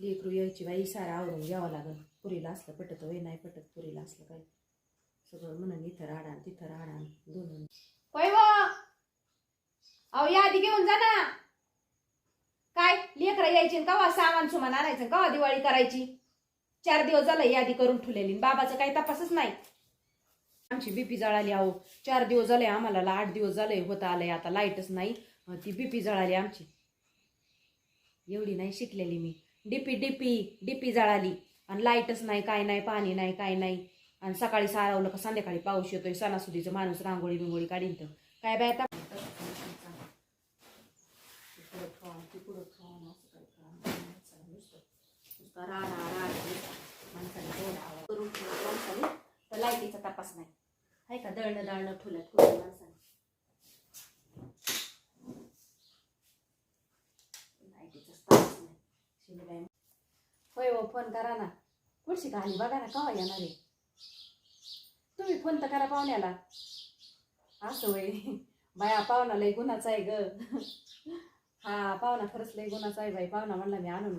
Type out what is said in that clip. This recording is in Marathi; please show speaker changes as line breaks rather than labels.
लेकरू यायची बाई सारा आवरून घ्यावं लागल. पुरीला असलं पटत वय नाही पटत पुरीला असलं काय? सगळं म्हणून इथं राडा तिथं राडा दोन होय अहो यादी घेऊन जा ना. काय लेकरा यायची कवा सामान सुमान आणायचं कवा दिवाळी करायची? चार दिवस झाला यादी करून ठेवलेली बाबाचं काही तपासच नाही. आमची बीपी जळाली अहो. चार दिवस झाले आम्हाला ला- आठ दिवस झाले होत आलंय आता लाईटच नाही. ती बीपी जळाली आमची. एवढी नाही शिकलेली मी. डीपी डीपी डीपी जळाली. आणि लाईटच नाही काय नाही पाणी नाही काय नाही. आणि सकाळी सारावलं का संध्याकाळी पाऊस येतोय सणासुदीचं माणूस रांगोळी बिंगोळी काढीन तर. काय बाय आता? लाईटीचा तपास नाही. आहे का? दळणं दळणं ठुल्यात कुठे माणसाने? लाईटीचा तपास नाही. हो फोन करा ना. कुठशी कहाणी बघा ना कवा येणार आहे? तुम्ही फोन तर करा पाहुण्याला. असं वय. बाया पाहुणा लय गुन्हाचा आहे ग. हा पाहुणा खरंच लय गुन्हाचा आहे बाई. पाहुणा म्हणला मी आणून